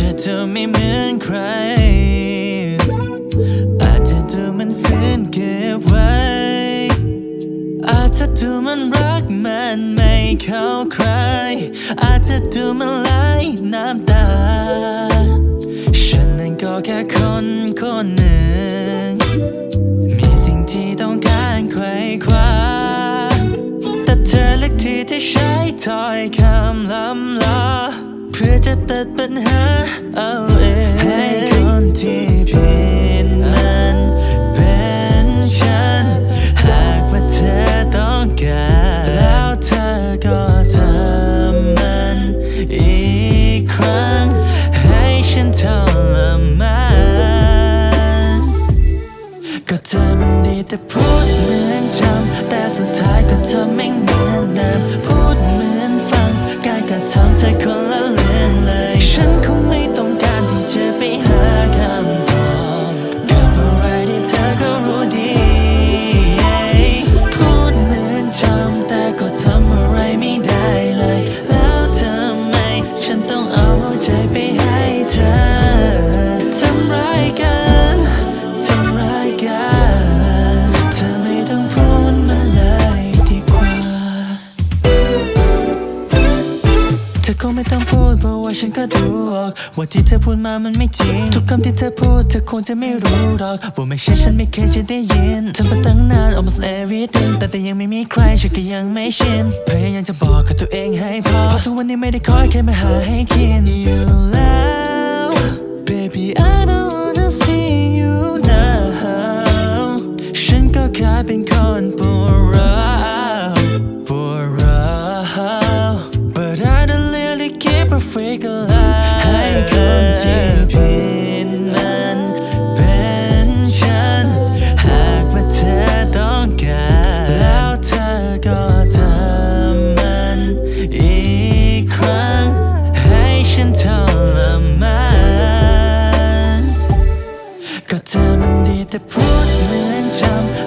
จะเธอไม่เหมือนใคร อาจจะดูมันฝืนเก็บไว้ อาจจะดูมันรักมันไม่เข้าใคร อาจจะดูมันไหลน้ำตา ฉันนั้นก็แค่คนคนหนึ่ง มีสิ่งที่ต้องการไขว่คว้าแต่เธอเลือกที่จะใช้ถ้อยคำล้ำลา จะตัดปัญหาเเอ ธอคงไม่ต้องพูดเพราะว่าฉันก็ดูออกว่าที่เธอพูดมามันไม่จริง ทุกคำที่เธอพูดเธอคงจะไม่รู้หรอกว่าไม่ใช่ฉันไม่เคยจะได้ยินเธอมาตั้งนาน almost everything แต่แต่ยังไม่มีใครฉันก็ยังไม่ชินพยายามจะบอกกับตัวเองให้พอเพราะทุกวันนี้ไม่ได้คอยแค่มาหาให้กินอยู่แล้ว baby I don't to put you in jump